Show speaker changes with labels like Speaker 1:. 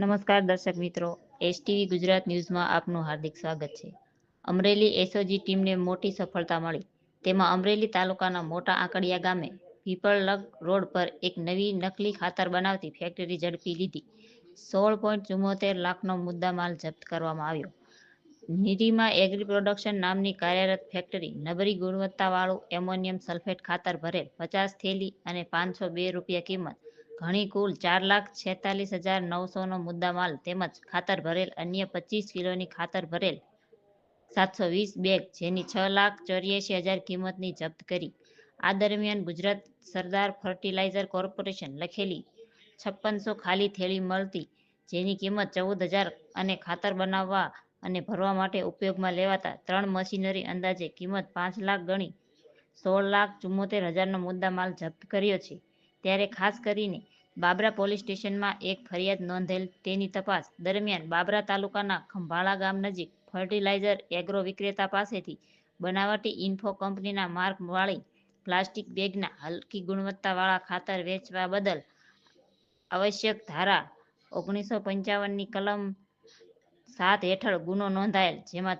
Speaker 1: નમસ્કાર દર્શક મિત્રો, એસટીવી ગુજરાત ન્યૂઝમાં આપનું હાર્દિક સ્વાગત છે. અમરેલી એસઓજી ટીમને મોટી સફળતા મળી. તેમાં અમરેલી તાલુકાના મોટા આંકડિયા ગામે પીપળલગ રોડ પર એક નવી નકલી ખાતર બનાવતી ફેક્ટરી ઝડપી લીધી. સોળ પોઈન્ટ ચુમ્મોતેર લાખનો મુદ્દામાલ જપ્ત કરવામાં આવ્યો. નિરીમા એગ્રી પ્રોડક્શન નામની કાર્યરત ફેક્ટરી નબળી ગુણવત્તાવાળું એમોનિયમ સલ્ફેટ ખાતર ભરેલ પચાસ થેલી અને પાંચસો બે રૂપિયા કિંમત ઘણી કુલ ચાર લાખ છેતાલીસ હજાર નવસોનો મુદ્દામાલ તેમજ ખાતર ભરેલ અન્ય પચીસ કિલોની ખાતર ભરેલ સાતસો વીસ બેગ, જેની છ લાખ ચોર્યાસી હજાર કિંમતની જપ્ત કરી. આ દરમિયાન ગુજરાત સરદાર ફર્ટિલાઇઝર કોર્પોરેશન લખેલી છપ્પનસો ખાલી થેલી મળતી, જેની કિંમત ચૌદ હજાર અને ખાતર બનાવવા અને ભરવા માટે ઉપયોગમાં લેવાતા ત્રણ મશીનરી અંદાજે કિંમત પાંચ લાખ ગણી સોળ લાખ ચુમ્મોતેર હજારનો મુદ્દામાલ જપ્ત કર્યો છે. ત્યારે ખાસ કરીને બાબરા પોલીસ સ્ટેશનમાં એક ફરિયાદ નોંધેલ તેની તપાસ દરમિયાન બાબરા તાલુકાના ખંભાળા ગામ નજીક ફર્ટિલાઇઝર એગ્રો વિક્રેતા પાસેથી બનાવટી ઇન્ફો કંપનીના માર્ક વાળી પ્લાસ્ટિક બેગના હલકી ગુણવત્તાવાળા ખાતર વેચવા બદલ આવશ્યક ધારા ઓગણીસો પંચાવનની કલમ સાત હેઠળ ગુનો નોંધાયેલ, જેમાં